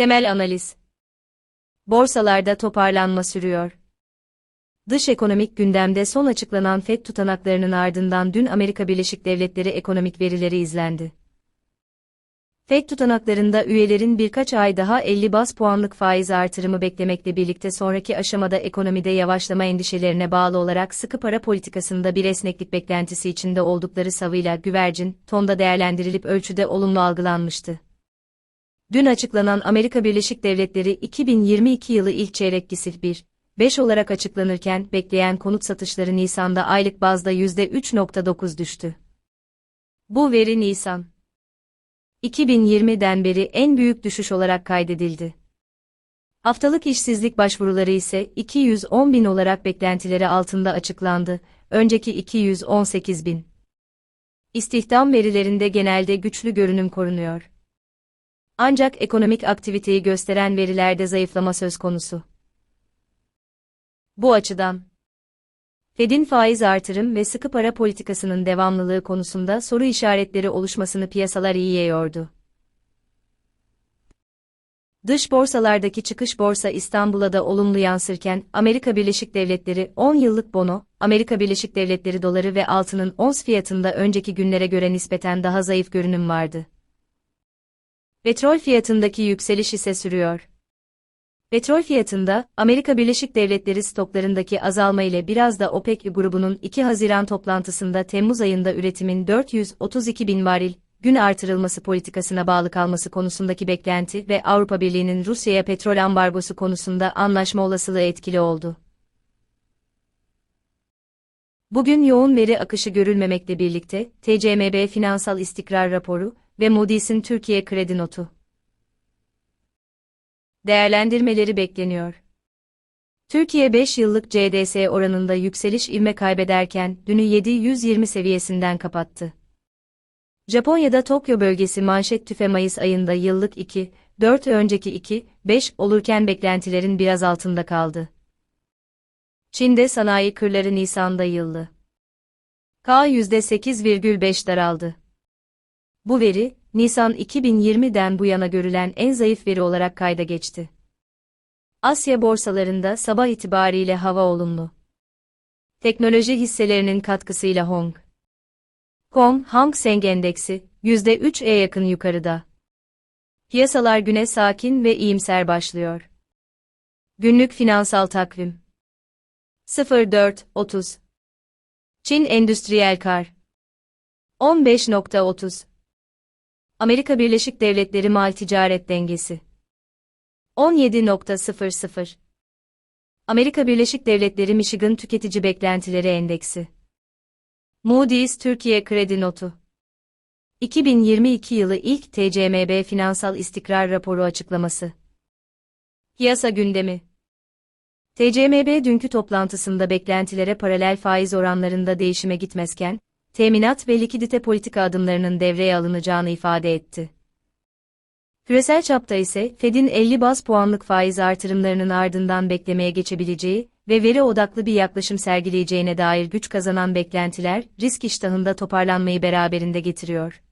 Temel analiz. Borsalarda toparlanma sürüyor. Dış ekonomik gündemde son açıklanan FED tutanaklarının ardından dün Amerika Birleşik Devletleri ekonomik verileri izlendi. FED tutanaklarında üyelerin birkaç ay daha 50 bas puanlık faiz artırımı beklemekle birlikte sonraki aşamada ekonomide yavaşlama endişelerine bağlı olarak sıkı para politikasında bir esneklik beklentisi içinde oldukları savıyla güvercin, tonda değerlendirilip ölçüde olumlu algılanmıştı. Dün açıklanan Amerika Birleşik Devletleri 2022 yılı ilk çeyrek GİSIF 1, 5 olarak açıklanırken bekleyen konut satışları Nisan'da aylık bazda %3.9 düştü. Bu veri Nisan 2020'den beri en büyük düşüş olarak kaydedildi. Haftalık işsizlik başvuruları ise 210 bin olarak beklentileri altında açıklandı, önceki 218 bin. İstihdam verilerinde genelde güçlü görünüm korunuyor. Ancak ekonomik aktiviteyi gösteren verilerde zayıflama söz konusu. Bu açıdan, Fed'in faiz artırım ve sıkı para politikasının devamlılığı konusunda soru işaretleri oluşmasını piyasalar iyiye yordu. Dış borsalardaki çıkış borsa İstanbul'a da olumlu yansırken Amerika Birleşik Devletleri 10 yıllık bono, Amerika Birleşik Devletleri doları ve altının ons fiyatında önceki günlere göre nispeten daha zayıf görünüm vardı. Petrol fiyatındaki yükseliş ise sürüyor. Petrol fiyatında, Amerika Birleşik Devletleri stoklarındaki azalma ile biraz da OPEC grubunun 2 Haziran toplantısında Temmuz ayında üretimin 432 bin varil, gün artırılması politikasına bağlı kalması konusundaki beklenti ve Avrupa Birliği'nin Rusya'ya petrol ambargosu konusunda anlaşma olasılığı etkili oldu. Bugün yoğun veri akışı görülmemekle birlikte, TCMB Finansal İstikrar Raporu ve Moody's'in Türkiye Kredi Notu değerlendirmeleri bekleniyor. Türkiye 5 yıllık CDS oranında yükseliş ivme kaybederken dünü 720 seviyesinden kapattı. Japonya'da Tokyo bölgesi manşet tüfe Mayıs ayında yıllık 2, 4 önceki 2, 5 olurken beklentilerin biraz altında kaldı. Çin'de sanayi kırları Nisan'da yıllı. K %8,5 daraldı. Bu veri, Nisan 2020'den bu yana görülen en zayıf veri olarak kayda geçti. Asya borsalarında sabah itibariyle hava olumlu. Teknoloji hisselerinin katkısıyla Hong Kong Hang Seng Endeksi, %3'e yakın yukarıda. Piyasalar güne sakin ve iyimser başlıyor. Günlük finansal takvim 04.30 Çin Endüstriyel Kar 15.30 Amerika Birleşik Devletleri Mal Ticaret Dengesi. 17.00 Amerika Birleşik Devletleri Michigan Tüketici Beklentileri Endeksi. Moody's Türkiye Kredi Notu. 2022 yılı ilk TCMB Finansal İstikrar Raporu açıklaması. Piyasa gündemi. TCMB dünkü toplantısında beklentilere paralel faiz oranlarında değişime gitmezken, teminat ve likidite politika adımlarının devreye alınacağını ifade etti. Küresel çapta ise Fed'in 50 baz puanlık faiz artırımlarının ardından beklemeye geçebileceği ve veri odaklı bir yaklaşım sergileyeceğine dair güç kazanan beklentiler risk iştahında toparlanmayı beraberinde getiriyor.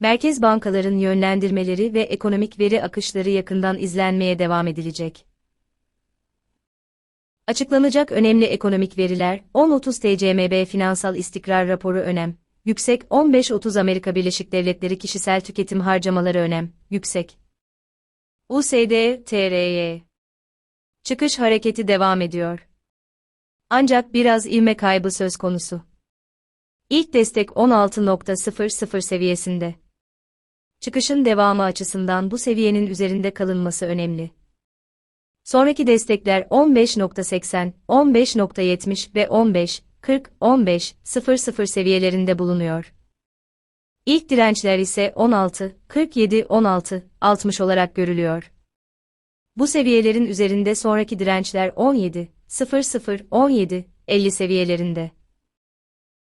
Merkez bankaların yönlendirmeleri ve ekonomik veri akışları yakından izlenmeye devam edilecek. Açıklanacak önemli ekonomik veriler, 10.30 TCMB Finansal İstikrar Raporu önem, yüksek 15.30 Amerika Birleşik Devletleri Kişisel Tüketim Harcamaları önem, yüksek. USD, TRY. Çıkış hareketi devam ediyor. Ancak biraz ivme kaybı söz konusu. İlk destek 16.00 seviyesinde. Çıkışın devamı açısından bu seviyenin üzerinde kalınması önemli. Sonraki destekler 15.80, 15.70 ve 15, 40, 15, 00 seviyelerinde bulunuyor. İlk dirençler ise 16, 47, 16, 60 olarak görülüyor. Bu seviyelerin üzerinde sonraki dirençler 17, 00, 17, 50 seviyelerinde.